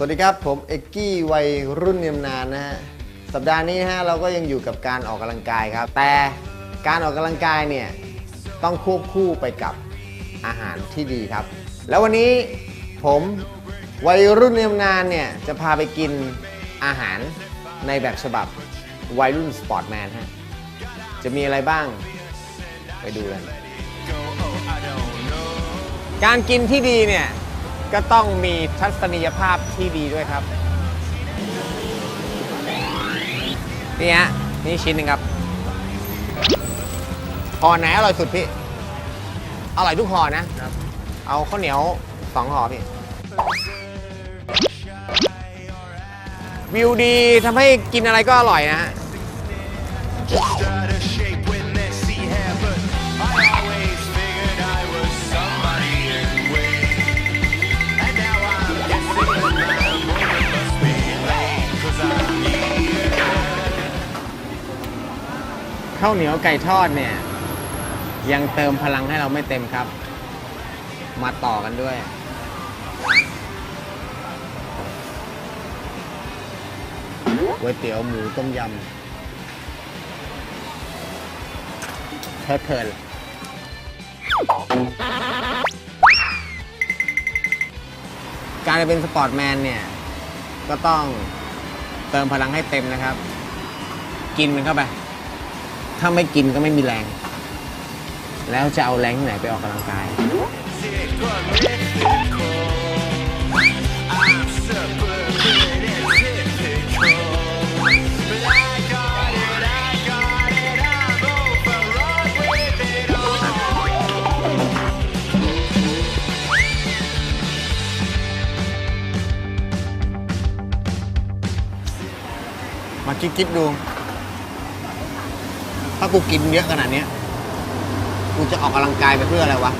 สวัสดีครับ ผมเอกกี้วัยรุ่นเนียมนานนะฮะสัปดาห์นี้นะฮะเราก็ยังอยู่กับการออกกำลังกายครับ แต่การออกกำลังกายเนี่ยต้องควบคู่ไปกับอาหารที่ดีครับ แล้ววันนี้ผมวัยรุ่นเนียมนานเนี่ยจะพาไปกินอาหารในแบบฉบับวัยรุ่นสปอร์ตแมนฮะจะมีอะไรบ้างไปดูกัน การกินที่ดีเนี่ย ก็ต้องมีทัศนียภาพที่ดีด้วยครับ นี่ฮะ นี่ชิ้นหนึ่งครับห่อไหนอร่อยสุดพี่ อร่อยทุกห่อนะ เอาข้าวเหนียวสองห่อพี่ วิวดีทำให้กินอะไรก็อร่อยนะฮะ ข้าวเหนียวไก่ทอดเนี่ย ยังเติมพลังให้เราไม่เต็มครับ มาต่อกันด้วย ก๋วยเตี๋ยวหมูต้มยำเพิดเพลินการเป็นสปอร์ตแมนเนี่ย ก็ต้องเติมพลังให้เต็มนะครับ กินมันเข้าไป ถ้าไม่กินก็ไม่มีแรง แล้วจะเอาแรงที่ไหนไปออกกำลังกาย มาคิดๆดู ถ้ากูกินเยอะขนาดนี้กูจะออกกำลังกายไปเพื่ออะไรวะ